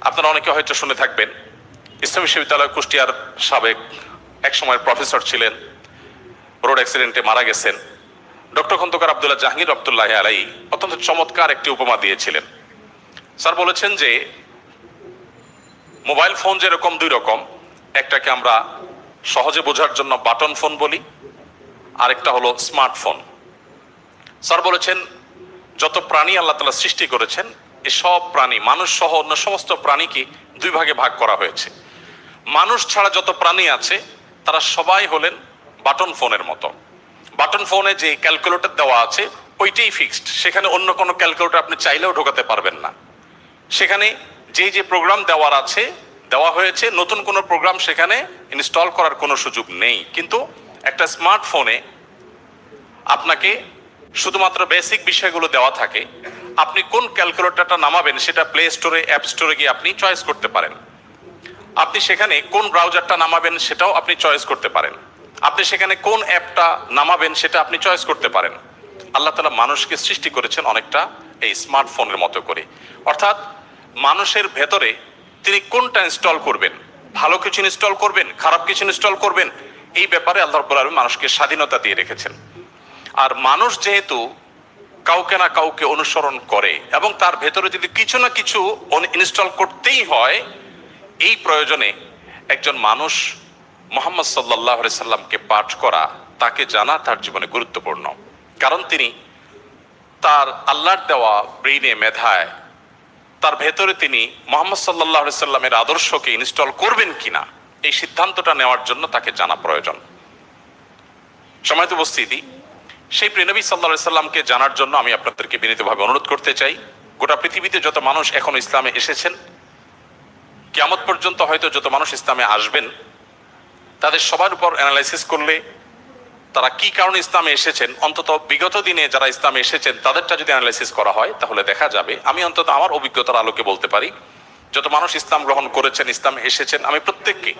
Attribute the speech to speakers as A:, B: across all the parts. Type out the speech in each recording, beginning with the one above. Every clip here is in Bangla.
A: আপনারা অনেকে হয়তো শুনে থাকবেন, ইসলাম বিশ্ববিদ্যালয় কুষ্টিয়ার সাবেক এক সময়ের প্রফেসর ছিলেন, রোড অ্যাক্সিডেন্টে মারা গেছেন। ডক্টর খন্দকার আবদুল্লাহ জাহাঙ্গীর রহমতুল্লাহ আলাই অত্যন্ত চমৎকার একটি উপমা দিয়েছিলেন। স্যার বলেছেন যে, মোবাইল ফোন যেরকম দুই রকম, একটাকে আমরা সহজে বোঝার জন্য বাটন ফোন বলি, আরেকটা হলো স্মার্টফোন। স্যার বলেছেন, যত প্রাণী আল্লাহ তালা সৃষ্টি করেছেন এসব প্রাণী, মানুষ সহ অন্য সমস্ত প্রাণীকে দুই ভাগে ভাগ করা হয়েছে। মানুষ ছাড়া যত প্রাণী আছে, তারা সবাই হলেন বাটন ফোনের মতো। বাটন ফোনে যে ক্যালকুলেটর দেওয়া আছে, ওইটাই ফিক্সড। সেখানে অন্য কোনো ক্যালকুলেটর আপনি চাইলেও ঢোকাতে পারবেন না। সেখানে যে যে প্রোগ্রাম দেওয়ার আছে, দেওয়া হয়েছে, নতুন কোনো প্রোগ্রাম সেখানে ইনস্টল করার কোনো সুযোগ নেই। কিন্তু একটা স্মার্টফোনে আপনাকে শুধুমাত্র বেসিক বিষয়গুলো দেওয়া থাকে। আপনি কোন ক্যালকুলেটরটা নামাবেন সেটা প্লে স্টোরে অ্যাপ স্টোরে গিয়ে আপনি চয়েস করতে পারেন। আপনি সেখানে কোন ব্রাউজারটা নামাবেন সেটাও আপনি চয়েস করতে পারেন। আপনি সেখানে কোন অ্যাপটা নামাবেন সেটা আপনি চয়েস করতে পারেন। আল্লাহ তালা মানুষকে সৃষ্টি করেছেন অনেকটা এই স্মার্টফোনের মতো করে। অর্থাৎ মানুষের ভেতরে তিনি কোনটা ইনস্টল করবেন? ভালো কিছু ইনস্টল করবেন? খারাপ কিছু ইনস্টল করবেন? এই ব্যাপারে আল্লাহ রব্বুল আলমী মানুষকে স্বাধীনতা দিয়ে রেখেছেন। আর মানুষ যেহেতু কাউকে না কাউকে অনুসরণ করে এবং তার ভেতরে যদি কিছু না কিছু ইনস্টল করতেই হয়, এই প্রয়োজনে একজন মানুষ মোহাম্মদ সাল্লাহ সাল্লামকে পাঠ করা, তাকে জানা তার জীবনে গুরুত্বপূর্ণ। কারণ তিনি তার আল্লাহর দেওয়া ব্রেইনে মেধায়, তার ভেতরে তিনি মোহাম্মদ সাল্লাহ সাল্লামের আদর্শকে ইনস্টল করবেন কিনা, এই সিদ্ধান্তটা নেওয়ার জন্য তাকে জানা প্রয়োজন। সময় উপস্থিতি। সেই প্রেনবী সাল্লা সাল্লামকে জানার জন্য আমি আপনাদেরকে বিনীতভাবে অনুরোধ করতে চাই। গোটা পৃথিবীতে যত মানুষ এখন ইসলামে এসেছেন, কিয়ামত পর্যন্ত হয়তো যত মানুষ ইসলামে আসবেন, তাদের সবার উপর অ্যানালাইসিস করলে তারা কি কারণে ইসলামে এসেছেন, অন্তত বিগত দিনে যারা ইসলামে এসেছেন, তাদেরটা যদি অ্যানালাইসিস করা হয়, তাহলে দেখা যাবে। আমি অন্তত আমার অভিজ্ঞতার আলোকে বলতে পারি, যত মানুষ ইসলাম গ্রহণ করেছেন, ইসলামে এসেছেন, আমি প্রত্যেককে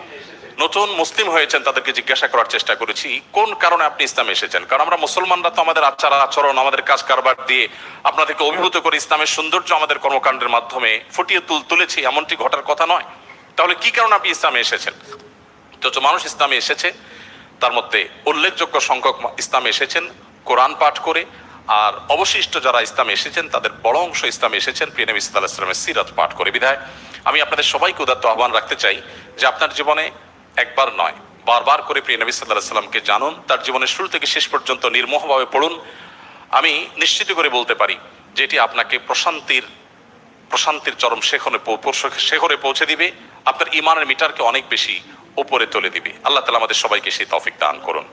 A: নতুন মুসলিম হয়েছেন তাদেরকে জিজ্ঞাসা করার চেষ্টা করেছি, কোন কারণে আপনি ইসলামে এসেছেন? কারণ আমরা মুসলমানরা তো আমাদের আচার, আচরণ, আমাদের কাজ কারবার দিয়ে আপনাদেরকে অভিভূত করে ইসলামের সৌন্দর্য আমাদের কর্মকাণ্ডের মাধ্যমে ফুটিয়ে তুল, তুলেছি, এমনটি ঘটার কথা নয়। তাহলে কি কারণে আপনি ইসলামে এসেছেন? যত মানুষ ইসলামে এসেছে, তার মধ্যে উল্লেখযোগ্য সংখ্যক ইসলামে এসেছেন, কোরআন পাঠ করে, আর অবশিষ্ট যারা ইসলামে এসেছেন, তাদের বড় অংশ ইসলামে এসেছেন, প্রিয় নবী সাল্লাহ ইসলামের সিরাত পাঠ করে। বিধায় আমি আপনাদের সবাইকে উদাত্ত আহ্বান রাখতে চাই যে আপনার জীবনে একবার নয়। বারবার করে প্রিয় নবী সাল্লাহ সাল্লামকে জানুন, তার জীবনের শুরু থেকে শেষ পর্যন্ত নির্মোহভাবে পড়ুন। আমি নিশ্চিত করে বলতে পারি, যেটি আপনাকে প্রশান্তির প্রশান্তির চরম শেখরে শেখরে পৌঁছে দিবে, আপনার ইমানের মিটারকে অনেক বেশি ওপরে তুলে দিবে। আল্লাহ তালা আমাদের সবাইকে সেই তফিক দান করুন।